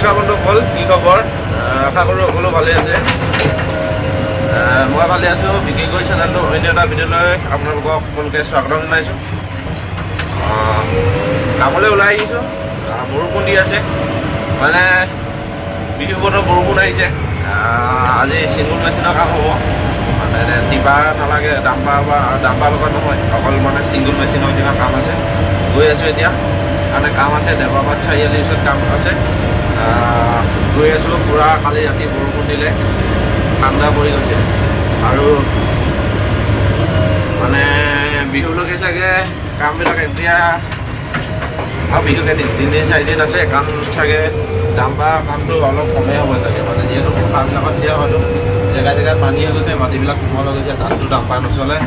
নমস্কাৰ বন্ধুসকল কি খবৰ? আশা কৰোঁ সকলো ভালে আছে। মই ভালে আছোঁ বিশেষকৈ চেনেলটো অন্য এটা ভিডিঅ'লৈ আপোনালোকক সকলোকে স্বাগতম জনাইছোঁ। কামলৈ ওলাই আহিছোঁ। বৰষুণ দি আছে। মানে বিহু বতৰ বৰষুণ আহিছে। আজি চিংগুল মেচিনৰ কাম হ'ব। মানে টিপাৰ নালাগে ডাম্পাৰ বা ডাম্পাৰ লগত নহয়, অকল মানে চিংগুল মেচিনৰ কিবা কাম আছে। গৈ আছোঁ এতিয়া। মানে কাম আছে দেৱাবাদ চাৰিআলিৰ ওচৰত কাম আছে। গৈ আছোঁ পূৰা কালি ৰাতি বৰষুণ দিলে, ঠাণ্ডা পৰি গৈছে। আৰু মানে বিহুলৈকে চাগে কামবিলাক এতিয়া আৰু বিহু কেইদিন তিনিদিন, চাৰিদিন আছে কাম চাগে ডাম্পাৰ কামটো অলপ কমেই হ'ব চাগে। মানে যিহেতু পথাৰবিলাকত দিয়া হয়তো, জেগাই জেগাত পানী হৈ গৈছে, মাটিবিলাক কোমল হৈ গৈছে, তাততো ডাম্পাৰ নচলে।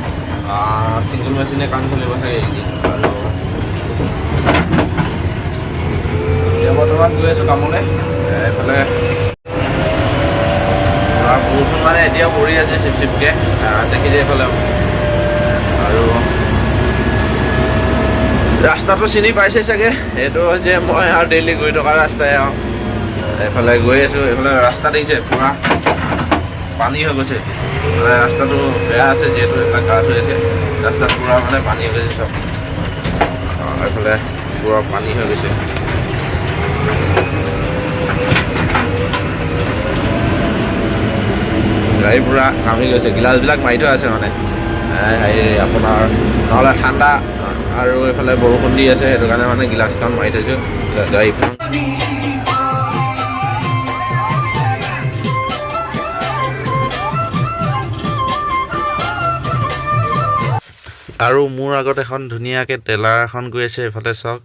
ছিংগুল মেচিনে কাম চলিব চাগে এইকেইদিন। চিপকৈ দেখিছে এইফালে আৰু ৰাস্তাটো চিনি পাইছে চাগে? এইটো হৈছে মই আৰু ডেইলি গৈ থকা ৰাস্তাই আৰু। এইফালে গৈ আছোঁ, এইফালে ৰাস্তা দেখিছে, পূৰা পানী হৈ গৈছে। ৰাস্তাটো বেয়া আছে, যিহেতু এইবিলাক গাঁত হৈ আছে। ৰাস্তাত পূৰা মানে পানী হৈ গৈছে চব। এইফালে পূৰা পানী হৈ গৈছে। গাড়ী পূৰা ঘামি গৈছে। গিলাচবিলাক মাৰি থোৱা আছে মানে। হেৰি আপোনাৰ নহ'লে ঠাণ্ডা আৰু এইফালে বৰষুণ দি আছে সেইটো কাৰণে মানে গিলাচখন মাৰি থৈছোঁ। গাড়ীখন। আৰু মোৰ আগত এখন ধুনীয়াকৈ ট্ৰেলাৰ এখন গৈ আছে এইফালে চাওক।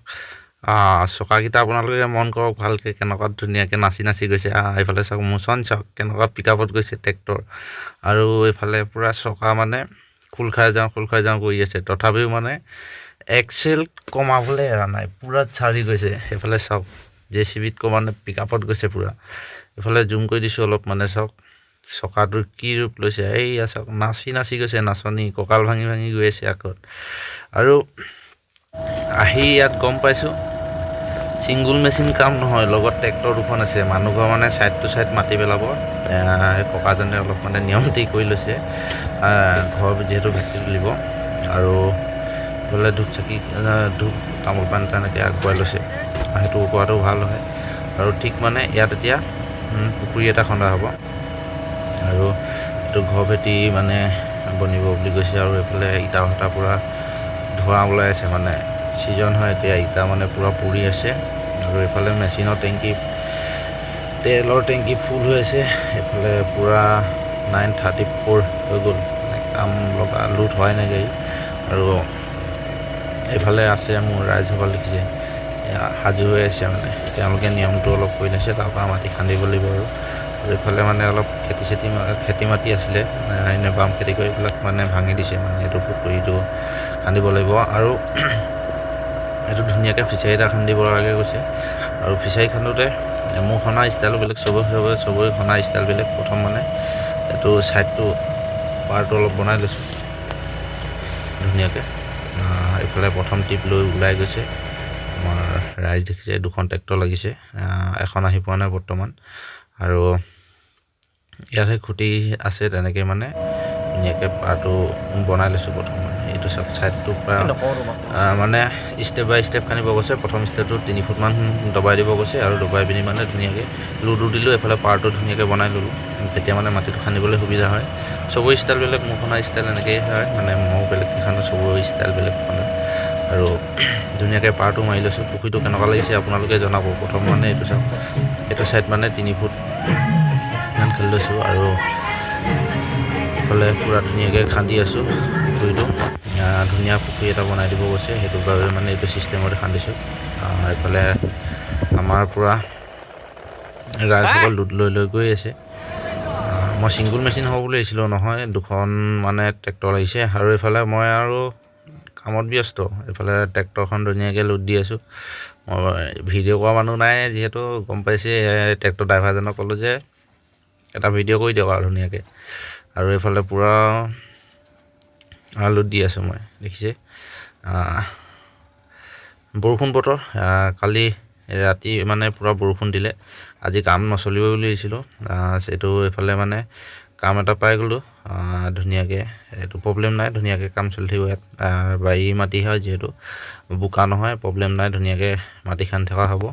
চকাকেইটা আপোনালোকে মন কৰক, ভালকৈ কেনেকুৱা ধুনীয়াকৈ নাচি নাচি গৈছে। এইফালে চাওক মোচন চাওক কেনেকুৱা পিকআপত গৈছে ট্ৰেক্টৰ। আৰু এইফালে পূৰা চকা মানে খোল খাই যাওঁ, খোল খাই যাওঁ কৰি আছে। তথাপিও মানে এক্সেল কমাবলৈ এৰা নাই, পূৰা চাৰি গৈছে। সেইফালে চাওক জে চি বিত মানে পিকআপত গৈছে পূৰা। এইফালে জুম কৰি দিছোঁ অলপ মানে চাওক, চকাটোৰ কি ৰূপ লৈছে। এইয়া চাওক, নাচি নাচি গৈছে নাচনী, কঁকাল ভাঙি ভাঙি গৈ আছে আগত। আৰু আহি ইয়াত গম পাইছোঁ ছিংগুল মেচিন কাম নহয়, লগত ট্ৰেক্টৰ দুখন আছে। ঘৰ মানে ছাইড টু ছাইড মাতি পেলাব। ককাজনে অলপ মানে নিয়মতি কৰি লৈছে। ঘৰ যিহেতু ভেটি তুলিব। আৰু বোলে ধূপ চাকি ধূপ, তামোল পাণ তেনেকৈ আগবঢ়াই লৈছে। সেইটো কৰাটো ভালো হয়। আৰু ঠিক মানে ইয়াত এতিয়া পুখুৰী এটা খন্দা হ'ব। আৰু এইটো ঘৰ ভেটি মানে বনিব বুলি কৈছে। আৰু এইফালে ইটা ভটা পূৰা ধোঁৱা ওলাই আছে মানে। ছিজন হয়, এতিয়া ইটা মানে পূৰা পৰি আছে। আৰু এইফালে মেচিনৰ টেংকি, তেলৰ টেংকি ফুল হৈ আছে। এইফালে পূৰা নাইন থাৰ্টি ফ'ৰ হৈ গ'ল। মানে কাম লগা লোড হোৱাই নাই গাড়ী। আৰু এইফালে আছে মোৰ ৰাইজসকল দেখিছে। এয়া সাজু হৈ আছে মানে। তেওঁলোকে নিয়মটো অলপ কৰি লৈছে তাৰপৰা মাটি খান্দিব লাগিব আৰু। আৰু এইফালে মানে অলপ খেতি চেতি খেতি মাটি আছিলে। বাম খেতি কৰি এইবিলাক মানে ভাঙি দিছে। মানে এইটো পুখুৰীটো খান্দিব লাগিব। আৰু এইটো ধুনীয়াকৈ ফিচাৰী এটা খান্দিব লাগে কৈছে। আৰু ফিচাৰী খান্দোতে মোৰ খনা ষ্টাইলো বেলেগ, চবৰে চবৰে চবৰে খনা ষ্টাইল বেলেগ। প্ৰথম মানে এইটো ছাইডটো পাৰটো অলপ বনাই লৈছোঁ। ধুনীয়াকৈ। এইফালে প্ৰথম টিপ লৈ ওলাই গৈছে। আমাৰ ৰাইজ দেখিছে, দুখন ট্ৰেক্টৰ লাগিছে। এখন আহি পোৱা নাই বৰ্তমান। আৰু ইয়াতহে খুঁটি আছে তেনেকৈ মানে ধুনীয়াকৈ পাৰটো বনাই লৈছোঁ প্ৰথম। এইটো চাওক ছাইডটো পৰা মানে ষ্টেপ বাই ষ্টেপ খান্দিব গৈছে। প্ৰথম ষ্টেপটো তিনি ফুটমান দবাই দিব গৈছে আৰু দবাই পিনি মানে ধুনীয়াকৈ লুডু দিলোঁ। এইফালে পাৰটো ধুনীয়াকৈ বনাই ল'লোঁ। তেতিয়া মানে মাটিটো খান্দিবলৈ সুবিধা হয়। চবৰে ষ্টাইল বেলেগ মোৰখনৰ ষ্টাইল এনেকেই হয়। মানে ময়ো বেলেগ কেইখনো চবৰে ষ্টাইল বেলেগ মানে আৰু ধুনীয়াকৈ পাৰটো মাৰি লৈছোঁ। পুখুৰীটো কেনেকুৱা লাগিছে আপোনালোকে জনাব। প্ৰথম মানে এইটো চাওক এইটো ছাইড মানে তিনি ফুট ইমান খেলি লৈছোঁ। আৰু এইফালে পূৰা ধুনীয়াকৈ খান্দি আছোঁ পুখুৰীটো। ধুনীয়া পুখুৰী এটা বনাই দিব গৈছে। সেইটো বাবে মানে এইটো ছিষ্টেমতে খান্দিছোঁ। এইফালে আমাৰ পূৰা ৰাইজসকল লোড লৈ লৈ গৈ আছে। মই ছিংগুল মেচিন হ'ব বুলি আহিছিলোঁ নহয়, দুখন মানে ট্ৰেক্টৰ লাগিছে আৰু এইফালে মই আৰু কামত ব্যস্ত। এইফালে ট্ৰেক্টৰখন ধুনীয়াকৈ লোড দি আছোঁ। মই ভিডিঅ' কৰা মানুহ নাই, যিহেতু গম পাইছে, ট্ৰেক্টৰ ড্ৰাইভাৰজনক ক'লোঁ যে, এটা ভিডিঅ' কৰি দিয়ক আৰু ধুনীয়াকৈ। আৰু এইফালে পূৰা লোড দি আছোঁ মই, দেখিছে? বৰষুণ বতৰ কালি ৰাতি মানে পূৰা বৰষুণ দিলে, আজি কাম নচলিব বুলি দিছিলোঁ এইটো এইফালে মানে কাম এটা পাই গ'লোঁ ধুনীয়াকৈ, এইটো প্ৰব্লেম নাই, ধুনীয়াকৈ কাম চলি থাকিব ইয়াত বাৰী মাটি হয় যিহেতু, বোকা নহয় প্ৰব্লেম নাই, ধুনীয়াকৈ মাটি খান্দি থকা হ'ব।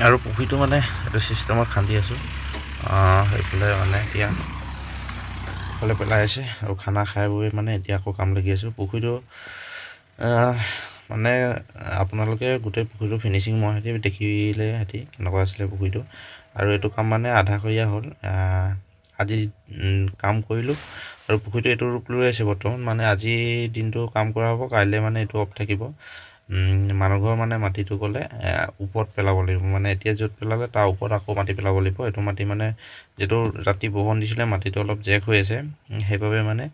আৰু পুখুৰীটো মানে এইটো ছিষ্টেমত খান্দি আছোঁ। সেইফালে মানে এতিয়া সেইফালে পেলাই আছে আৰু খানা খাই বৈ মানে এতিয়া আকৌ কাম লাগি আছোঁ। পুখুৰীটো মানে আপোনালোকে গোটেই পুখুৰীটো ফিনিচিং মই সিহঁতি দেখিলে সিহঁতি কেনেকুৱা আছিলে পুখুৰীটো। আৰু এইটো কাম মানে আধা কৰিয়া হ'ল। আজি কাম কৰিলোঁ আৰু পুখুৰীটো এইটো ৰূপ লৈ আছে বৰ্তমান। মানে আজি দিনটো কাম কৰা হ'ব, কাইলৈ মানে এইটো অফ থাকিব। মানুহঘৰ মানে মাটিটো গ'লে ওপৰত পেলাব লাগিব। মানে এতিয়া য'ত পেলালে তাৰ ওপৰত আকৌ মাটি পেলাব লাগিব। এইটো মাটি মানে যিটো ৰাতি বৰষুণ দিছিলে মাটিটো অলপ জেক হৈ আছে। সেইবাবে মানে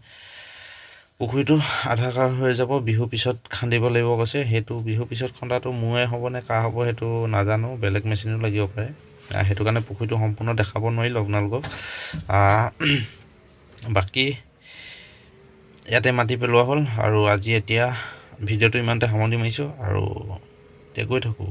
পুখুৰীটো আধা কাৰ হৈ যাব। বিহু পিছত খান্দিব লাগিব কৈছে। সেইটো বিহু পিছত খন্দাটো মোৰে হ'ব নে কাৰ হ'ব সেইটো নাজানো। বেলেগ মেচিনো লাগিব পাৰে। সেইটো কাৰণে পুখুৰীটো সম্পূৰ্ণ দেখাব নোৱাৰিলোঁ আপোনালোকক। বাকী ইয়াতে মাটি পেলোৱা হ'ল। আৰু আজি এতিয়া ভিডিঅ'টো ইমানতে সামৰণি মাৰিছোঁ আৰু এতিয়া গৈ থাকোঁ।